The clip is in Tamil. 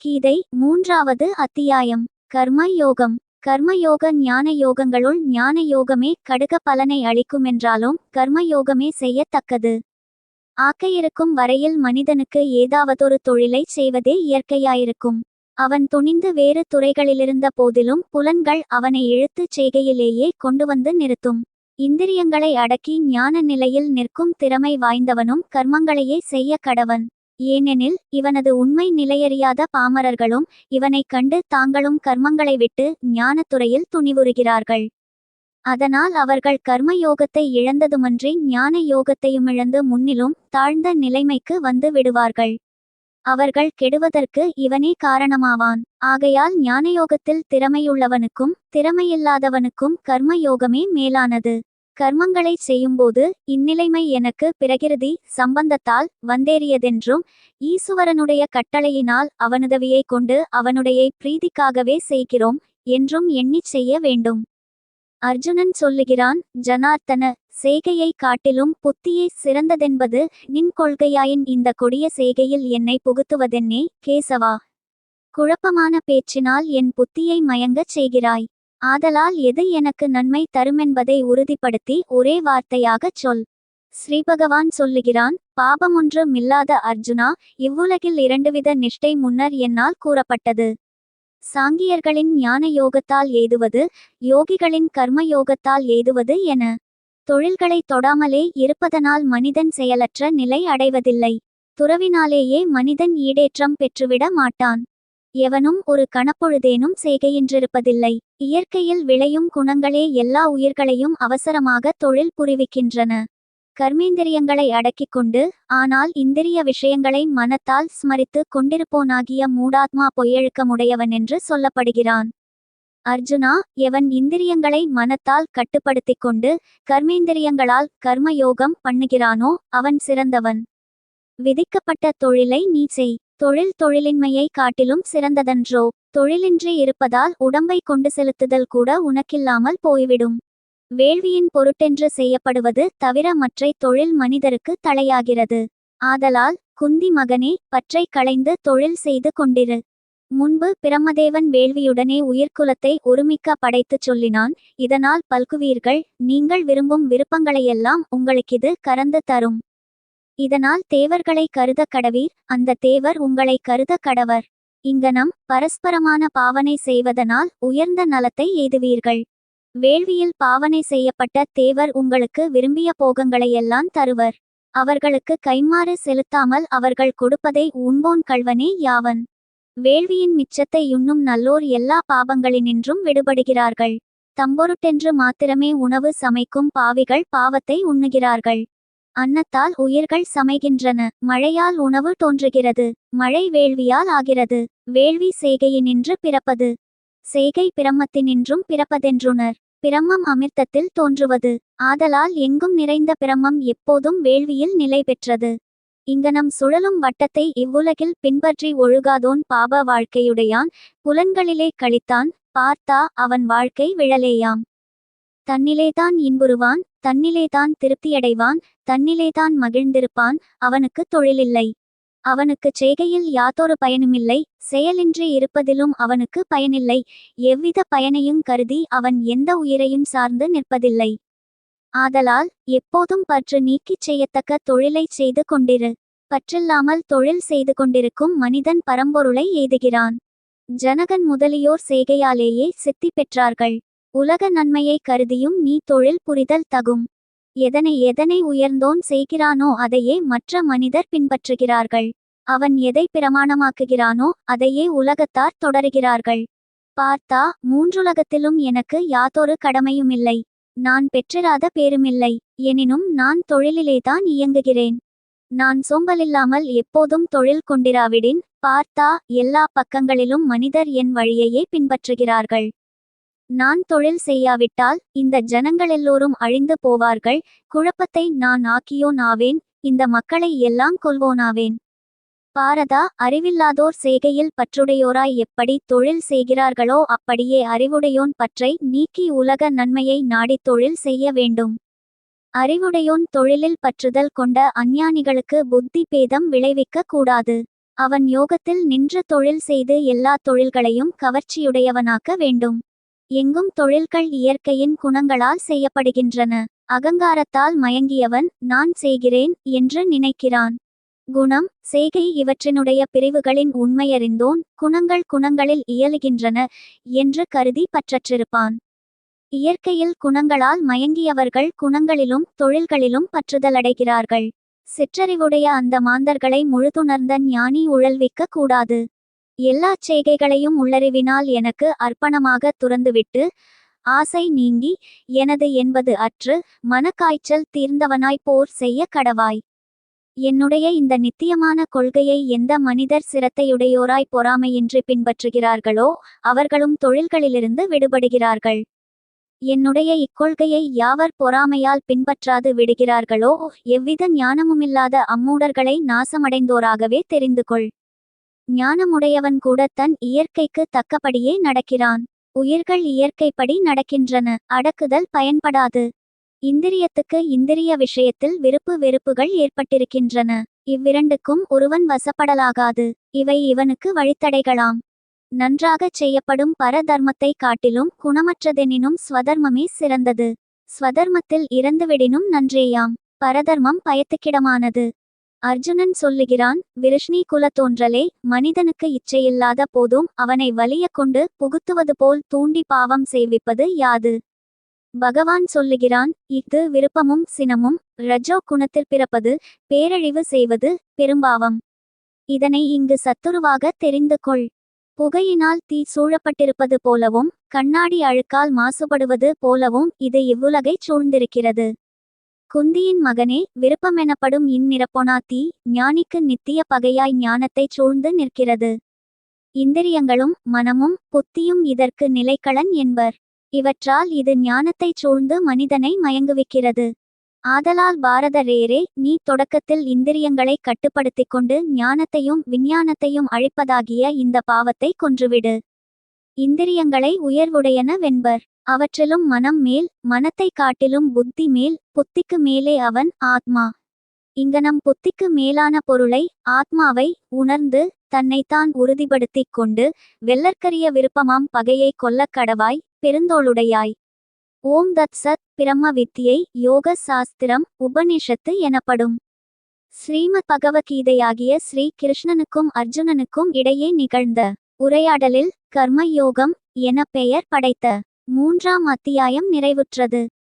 கீதை மூன்றாவது அத்தியாயம். கர்ம யோகம். கர்மயோக ஞான யோகங்களுள் ஞான யோகமே கடுக பலனை அளிக்குமென்றாலும் கர்மயோகமே செய்யத்தக்கது. ஆக்கையிருக்கும் வரையில் மனிதனுக்கு ஏதாவதொரு தொழிலை செய்வதே இயற்கையாயிருக்கும். அவன் துணிந்து வேறு துறைகளிலிருந்த போதிலும் புலன்கள் அவனை இழுத்துச் செய்கையிலேயே கொண்டு வந்து நிறுத்தும். இந்திரியங்களை அடக்கி ஞான நிலையில் நிற்கும் திறமை வாய்ந்தவனும் கர்மங்களையே செய்ய கடவன். ஏனெனில் இவனது உண்மை நிலையறியாத பாமரர்களும் இவனைக் கண்டு தாங்களும் கர்மங்களை விட்டு ஞானத்துறையில் துணிவுறுகிறார்கள். அதனால் அவர்கள் கர்ம யோகத்தை இழந்ததுமன்றி ஞான யோகத்தையுமிழந்து முன்னிலும் தாழ்ந்த நிலைமைக்கு வந்து விடுவார்கள். அவர்கள் கெடுவதற்கு இவனே காரணமாவான். ஆகையால் ஞானயோகத்தில் திறமையுள்ளவனுக்கும் திறமையில்லாதவனுக்கும் கர்ம யோகமே மேலானது. கர்மங்களை செய்யும்போது இந்நிலைமை எனக்கு பிரகிருதி சம்பந்தத்தால் வந்தேறியதென்றும் ஈசுவரனுடைய கட்டளையினால் அவனுதவியை கொண்டு அவனுடைய பிரீதிக்காகவே செய்கிறோம் என்றும் எண்ணிச் செய்ய வேண்டும். அர்ஜுனன் சொல்லுகிறான் ஜனார்த்தன செய்கையை காட்டிலும் புத்தியே சிறந்ததென்பது நின் கொள்கையாயின் இந்த கொடிய செய்கையில் என்னை புகுத்துவதென்னே கேசவா? குழப்பமான பேச்சினால் என் புத்தியை மயங்கச் செய்கிறாய். ஆதலால் எது எனக்கு நன்மை தருமென்பதை உறுதிப்படுத்தி ஒரே வார்த்தையாகச் சொல். ஸ்ரீபகவான் சொல்லுகிறான் பாபமொன்று மில்லாத அர்ஜுனா இவ்வுலகில் இரண்டுவித நிஷ்டை முன்னர் என்னால் கூறப்பட்டது. சாங்கியர்களின் ஞான யோகத்தால் எய்துவது யோகிகளின் கர்ம யோகத்தால் எய்துவது என. தொழில்களை தொடாமலே இருப்பதனால் மனிதன் செயலற்ற நிலை அடைவதில்லை. துறவினாலேயே மனிதன் ஈடேற்றம் பெற்றுவிட மாட்டான். எவனும் ஒரு கணப்பொழுதேனும் செய்கையின்றிருப்பதில்லை. இயற்கையில் விளையும் குணங்களே எல்லா உயிர்களையும் அவசரமாக தொழில் புரிவிக்கின்றன. கர்மேந்திரியங்களை அடக்கிக் கொண்டு ஆனால் இந்திரிய விஷயங்களை மனத்தால் ஸ்மரித்து கொண்டிருப்போனாகிய மூடாத்மா பொய்யழுக்கமுடையவன் என்று சொல்லப்படுகிறான். அர்ஜுனா எவன் இந்திரியங்களை மனத்தால் கட்டுப்படுத்திக் கொண்டு கர்மேந்திரியங்களால் கர்மயோகம் பண்ணுகிறானோ அவன் சிறந்தவன். விதிக்கப்பட்ட தொழிலை நீ செய். தொழில் தொழிலின்மையை காட்டிலும் சிறந்ததன்றோ? தொழிலின்றி இருப்பதால் உடம்பை கொண்டு செலுத்துதல் கூட உனக்கில்லாமல் போய்விடும். வேள்வியின் பொருட்டென்று செய்யப்படுவது தவிர மற்றை தொழில் மனிதருக்கு தலையாகிறது. ஆதலால் குந்தி மகனே பற்றை களைந்து தொழில் செய்து கொண்டிரு. முன்பு பிரமதேவன் வேள்வியுடனே உயிர்க்குலத்தை ஒருமிக்க படைத்துச் சொல்லினான் இதனால் பல்குவீர்கள் நீங்கள் விரும்பும் விருப்பங்களையெல்லாம் உங்களுக்கிது கறந்து தரும். இதனால் தேவர்களை கருத கடவீர் அந்த தேவர் உங்களை கருத கடவர். இங்கனம் பரஸ்பரமான பாவனை செய்வதனால் உயர்ந்த நலத்தை எய்துவீர்கள். வேள்வியில் பாவனை செய்யப்பட்ட தேவர் உங்களுக்கு விரும்பிய போகங்களையெல்லாம் தருவர். அவர்களுக்கு கைமாறு செலுத்தாமல் அவர்கள் கொடுப்பதை உண்போன் கள்வனே யாவன். வேள்வியின் மிச்சத்தை உண்ணும் நல்லோர் எல்லா பாவங்களினின்றும் விடுபடுகிறார்கள். தம்பொருட்டென்று மாத்திரமே உணவு சமைக்கும் பாவிகள் பாவத்தை உண்ணுகிறார்கள். அன்னத்தால் உயிர்கள் சமைகின்றன. மழையால் உணவு தோன்றுகிறது. மழை வேள்வியால் ஆகிறது. வேள்வி செய்கையினின்று பிறப்பது. செய்கை பிரம்மத்தினின்றும் பிறப்பதென்றுணர். பிரம்மம் அமிர்தத்தில் தோன்றுவது. ஆதலால் எங்கும் நிறைந்த பிரம்மம் எப்போதும் வேள்வியில் நிலை பெற்றது. இங்கனம் சுழலும் வட்டத்தை இவ்வுலகில் பின்பற்றி ஒழுகாதோன் பாப வாழ்க்கையுடையான். புலன்களிலே கழித்தான் பார்த்தா அவன் வாழ்க்கை விழலேயாம். தன்னிலேதான் இன்புறுவான். தன்னிலேதான் திருப்தியடைவான் தன்னிலேதான் மகிழ்ந்திருப்பான் அவனுக்கு தொழிலில்லை. அவனுக்கு செய்கையில் யாதொரு பயனுமில்லை செயலின்றி இருப்பதிலும் அவனுக்கு பயனில்லை எவ்வித பயனையும் கருதி அவன் எந்த உயிரையும் சார்ந்து நிற்பதில்லை. ஆதலால் எப்போதும் பற்று நீக்கிச் செய்யத்தக்க தொழிலை செய்து கொண்டிரு. பற்றில்லாமல் தொழில் செய்து கொண்டிருக்கும் மனிதன் பரம்பொருளை எய்துகிறான். ஜனகன் முதலியோர் செய்கையாலேயே சித்தி பெற்றார்கள். உலக நன்மையை கருதியும் நீ தொழில் புரிதல் தகும். எதனை எதனை உயர்ந்தோன் செய்கிறானோ அதையே மற்ற மனிதர் பின்பற்றுகிறார்கள். அவன் எதை பிரமாணமாக்குகிறானோ அதையே உலகத்தார் தொடருகிறார்கள். பார்த்தா மூன்றுலகத்திலும் எனக்கு யாதொரு கடமையுமில்லை. நான் பெற்றிராத பேருமில்லை. எனினும் நான் தொழிலிலேதான் இயங்குகிறேன். நான் சோம்பலில்லாமல் எப்போதும் தொழில் கொண்டிராவிடின் பார்த்தா எல்லா பக்கங்களிலும் மனிதர் என் வழியையே பின்பற்றுகிறார்கள். நான் தொழில் செய்யாவிட்டால் இந்த ஜனங்களெல்லோரும் அழிந்து போவார்கள் குழப்பத்தை நான் ஆக்கியோன் ஆவேன் இந்த மக்களை எல்லாம் கொல்வோனாவேன். பாரதா அறிவில்லாதோர் செய்கையில் பற்றுடையோராய் எப்படி தொழில் செய்கிறார்களோ அப்படியே அறிவுடையோன் பற்றை நீக்கி உலக நன்மையை நாடித் தொழில் செய்ய வேண்டும். அறிவுடையோன் தொழிலில் பற்றுதல் கொண்ட அஞ்ஞானிகளுக்கு புத்தி பேதம் விளைவிக்க கூடாது. அவன் யோகத்தில் நின்று தொழில் செய்து எல்லா தொழில்களையும் கவர்ச்சியுடையவனாக்க வேண்டும். எங்கும் தொழில்கள் இயற்கையின் குணங்களால் செய்யப்படுகின்றன. அகங்காரத்தால் மயங்கியவன் நான் செய்கிறேன் என்று நினைக்கிறான். குணம் செய்கை இவற்றினுடைய பிரிவுகளின் உண்மையறிந்தோன் குணங்கள் குணங்களில் இயலுகின்றன என்று கருதி பற்றற்றிருப்பான். இயற்கையில் குணங்களால் மயங்கியவர்கள் குணங்களிலும் தொழில்களிலும் பற்றுதலடைகிறார்கள். சிற்றறிவுடைய அந்த மாந்தர்களை முழுதுணர்ந்த ஞானி உழல்விக்க கூடாது. எல்லா செய்கைகளையும் உள்ளறிவினால் எனக்கு அர்ப்பணமாக துறந்துவிட்டு ஆசை நீங்கி எனது என்பது அற்று மனக்காய்ச்சல் தீர்ந்தவனாய் போர் செய்ய கடவாய். என்னுடைய இந்த நித்தியமான கொள்கையை எந்த மனிதர் சிரத்தையுடையோராய் பொறாமையின்றி பின்பற்றுகிறார்களோ அவர்களும் தொழில்களிலிருந்து விடுபடுகிறார்கள். என்னுடைய இக்கொள்கையை யாவர் பொறாமையால் பின்பற்றாது விடுகிறார்களோ எவ்வித ஞானமுமில்லாத அம்மூடர்களை நாசமடைந்தோராகவே தெரிந்து கொள் ஞானமுடையவன் கூட தன் இயற்கைக்கு தக்கபடியே நடக்கிறான். உயிர்கள் இயற்கைப்படி நடக்கின்றன. அடக்குதல் பயன்படாது. இந்திரியத்துக்கு இந்திரிய விஷயத்தில் விருப்பு வெறுப்புகள் ஏற்பட்டிருக்கின்றன. இவ்விரண்டுக்கும் ஒருவன் வசப்படலாகாது. இவை இவனுக்கு வழித்தடைகளாம். நன்றாகச் செய்யப்படும் பரதர்மத்தை காட்டிலும் குணமற்றதெனினும் ஸ்வதர்மமே சிறந்தது. ஸ்வதர்மத்தில் இறந்துவிடினும் நன்றேயாம். பரதர்மம் பயத்துக்கிடமானது. அர்ஜுனன் சொல்லுகிறான் விருஷ்ணி குல தோன்றலே மனிதனுக்கு இச்சையில்லாத போதும் அவனை வலிய கொண்டு புகுத்துவது போல் தூண்டி பாவம் செய்விப்பது யாது? பகவான் சொல்லுகிறான் இஃது விருப்பமும் சினமும் ரஜோ குணத்தில் பிறப்பது பேரழிவு செய்வது பெரும்பாவம். இதனை இங்கு சத்துருவாக தெரிந்து கொள். புகையினால் தீ சூழப்பட்டிருப்பது போலவும் கண்ணாடி அழுக்கால் மாசுபடுவது போலவும் இது இவ்வுலகை சூழ்ந்திருக்கிறது. குந்தியின் மகனே விருப்பமெனப்படும் இந்நிரப்பொனா தீ ஞானிக்கு நித்திய பகையாய் ஞானத்தைச் சூழ்ந்து நிற்கிறது. இந்திரியங்களும் மனமும் புத்தியும் இதற்கு நிலைக்களன் என்பர். இவற்றால் இது ஞானத்தைச் சூழ்ந்து மனிதனை மயங்குவிக்கிறது. ஆதலால் பாரத ரேரே நீ தொடக்கத்தில் இந்திரியங்களை கட்டுப்படுத்திக் கொண்டு ஞானத்தையும் விஞ்ஞானத்தையும் அழிப்பதாகிய இந்த பாவத்தை கொன்றுவிடு. இந்திரியங்களை உயர்வுடையனவென்பர் அவற்றிலும் மனம் மேல் மனத்தை காட்டிலும் புத்தி மேல் புத்திக்கு மேலே அவன் ஆத்மா. இங்கனம் புத்திக்கு மேலான பொருளை ஆத்மாவை உணர்ந்து தன்னைத்தான் உறுதிப்படுத்திக் கொண்டு வெள்ளற்கரிய விருப்பமாம் பகையை கொல்லக் கடவாய் பெருந்தோளுடையாய். ஓம் தத் சத் பிரம்ம வித்தியை யோக சாஸ்திரம் உபனிஷத்து எனப்படும். ஸ்ரீமத் பகவத்கீதையாகிய ஸ்ரீ கிருஷ்ணனுக்கும் அர்ஜுனனுக்கும் இடையே நிகழ்ந்த உரையாடலில் கர்ம யோகம் என பெயர் படைத்த. மூன்றாம் அத்தியாயம் நிறைவுற்றது.